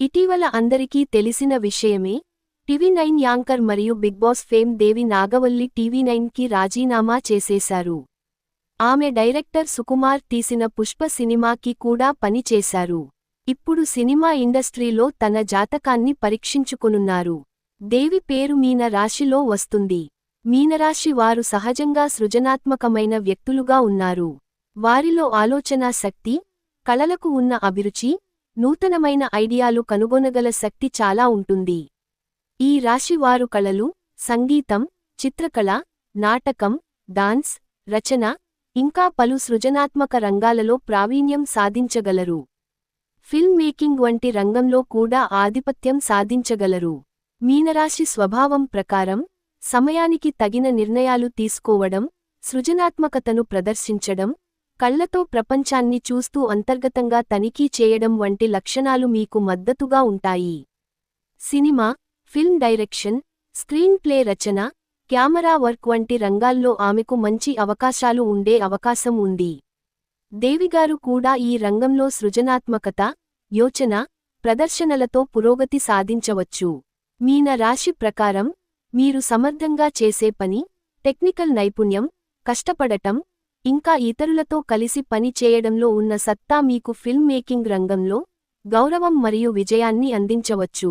ఇటీవల అందరికీ తెలిసిన విషయమే టీవీ నైన్ యాంకర్ మరియు Bigg Boss fame Devi Nagavalli TV నైన్కి రాజీనామా చేసేశారు. ఆమె డైరెక్టర్ సుకుమార్ తీసిన పుష్ప సినిమాకి కూడా పనిచేశారు. ఇప్పుడు సినిమా ఇండస్ట్రీలో తన జాతకాన్ని పరీక్షించుకొనున్నారు. దేవి పేరు మీన రాశిలో వస్తుంది. మీనరాశి వారు సహజంగా సృజనాత్మకమైన వ్యక్తులుగా ఉన్నారు. వారిలో ఆలోచనా శక్తి కళలకు ఉన్న అభిరుచి నూతనమైన ఐడియాలు కనుగొనగల శక్తి చాలా ఉంటుంది. ఈ రాశివారు కళలు సంగీతం చిత్రకళ నాటకం డాన్స్ రచన ఇంకా పలు సృజనాత్మక రంగాలలో ప్రావీణ్యం సాధించగలరు. ఫిల్మ్ మేకింగ్ వంటి రంగంలో కూడా ఆధిపత్యం సాధించగలరు. మీనరాశి స్వభావం ప్రకారం సమయానికి తగిన నిర్ణయాలు తీసుకోవడం సృజనాత్మకతను ప్రదర్శించడం కళ్ళతో ప్రపంచాన్ని చూస్తూ అంతర్గతంగా తనిఖీ చేయడం వంటి లక్షణాలు మీకు మద్దతుగా ఉంటాయి. Cinema film direction screenplay రచన కెమెరా వర్క్ వంటి రంగాల్లో ఆమెకు మంచి అవకాశాలు ఉండే అవకాశం ఉంది. దేవిగారు కూడా ఈ రంగంలో సృజనాత్మకత యోచన ప్రదర్శనలతో పురోగతి సాధించవచ్చు. మీన రాశి ప్రకారం మీరు సమర్థంగా చేసే పని టెక్నికల్ నైపుణ్యం కష్టపడటం ఇంకా ఇతరులతో కలిసి పని చేయడంలో ఉన్న సత్తా మీకు ఫిల్మ్ మేకింగ్ రంగంలో గౌరవం మరియు విజయాన్ని అందించవచ్చు.